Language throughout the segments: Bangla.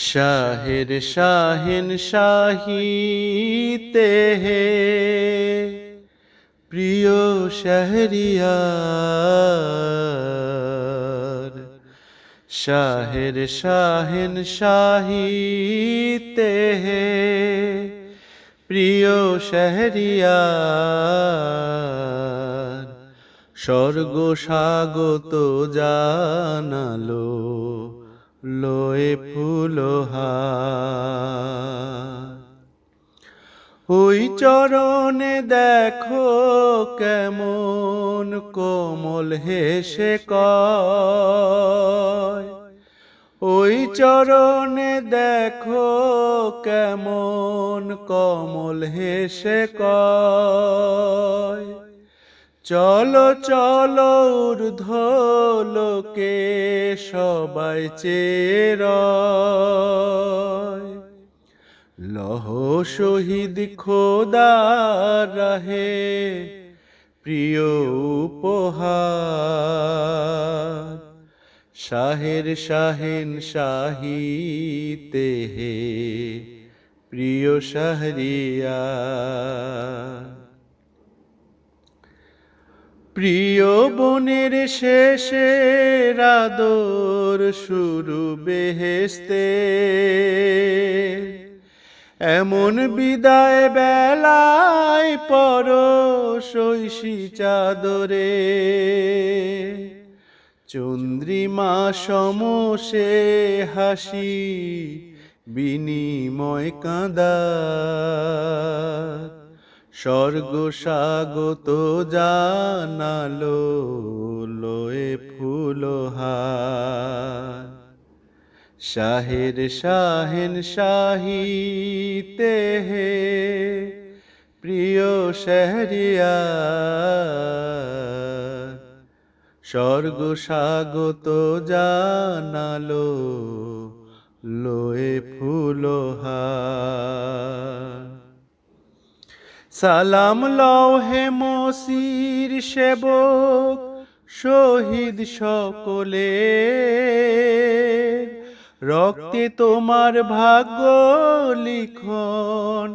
শাহের শাহিন শাহিতে হে। প্রিয় শহরিয়ার, শাহের শাহিন শাহিতে হে। প্রিয় শহরিয়ার, স্বর্গ স্বাগত জানালো। লয়ে ফুলহার ওই চরণে দেখো কেমন কোমল হেসে কয়। ওই চরণে দেখো কেমন কমল হেসে কয়। চলো চলো ঊর্ধ্বলোকে সবাই চের লহ শহীদ খোদার রাহে প্রিয় উপহার। শাহের শাহিন শাহিতে হে প্রিয় শাহরিয়া প্রিয় বনের শেষে রাদর শুরু বেহেস্তে। এমন বিদায় বেলায় পর শৈশী চাদরে। চন্দ্রিমা সমসে হাসি বিনিময় কাঁদা। স্বর্গ স্বাগত জানালো লয়ে ফুলহার শাহের শাহেন শাহিতে হে প্রিয় শহরিয়া। স্বর্গ স্বাগত জানালো লয়ে ফুলহার সালাম লৌহে মসির সেবক, শহীদ সকলে। রক্তে তোমার ভাগ্য লিখন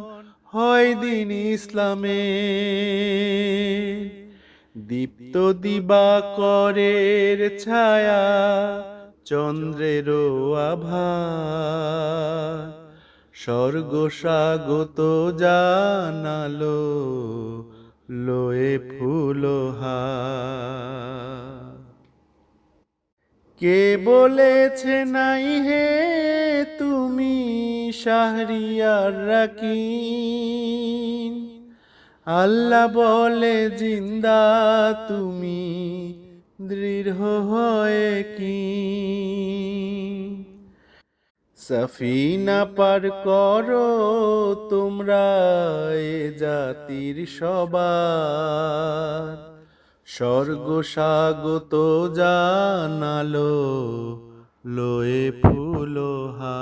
হয় দিন ইসলামে। দীপ্ত দিবা করের ছায়া চন্দ্রেরও আভা স্বর্গ স্বাগত জানালো লয়ে ফুলহার কে বলেছে নাই হে তুমি শাহরিয়ার রাকি আল্লাহ বলে, জিন্দা তুমি দৃঢ় হয়ে কি সফিনা পার করো, তোমরা এ জাতির সবার। স্বর্গ স্বাগত জানালো, লয়ে ফুলহার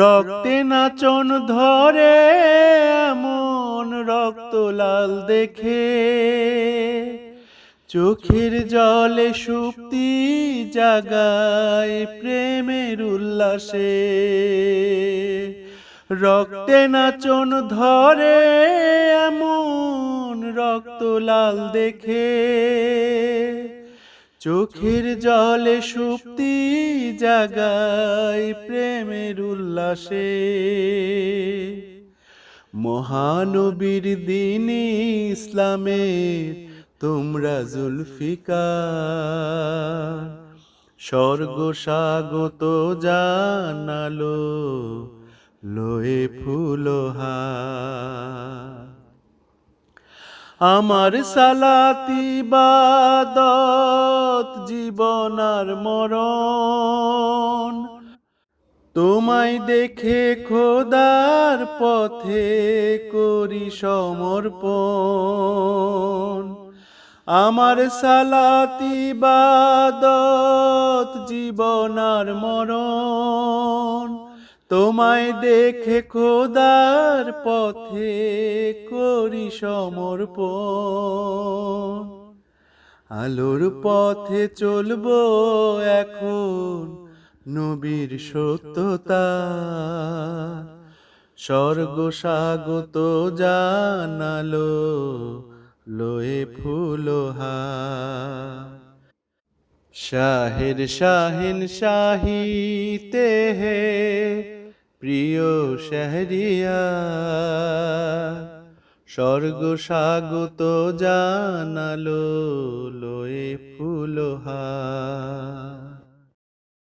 রক্তে নাচন ধরে, এমন রক্ত লাল দেখে চোখের জলে সুপ্তি জাগায় প্রেমের উল্লাসে। রক্তে নাচন ধরে এমন রক্ত লাল দেখে। চোখের জলে সুপ্তি জাগায় প্রেমের উল্লাসে। মহানবীর দিন ইসলামের তোমরা জুলফিকার স্বর্গ স্বাগত জানালো লয়ে ফুলহার। আমার সালাতি বাদত জীবনার মরণ, তোমায় দেখে খোদার পথে করি সমর্পণ। আমার সালাতি বাদত জীবনার মরণ। তোমায় দেখে খোদার পথে করি সমর্পণ। আলোর পথে চলবো এখন নবীর সত্যতা। স্বর্গ স্বাগত জানালো লয়ে ফুলহা। শাহের শাহিন শাহিতে হে প্রিয় শহরিয়া। স্বর্গ স্বাগত জানালো লয়ে ফুলহা।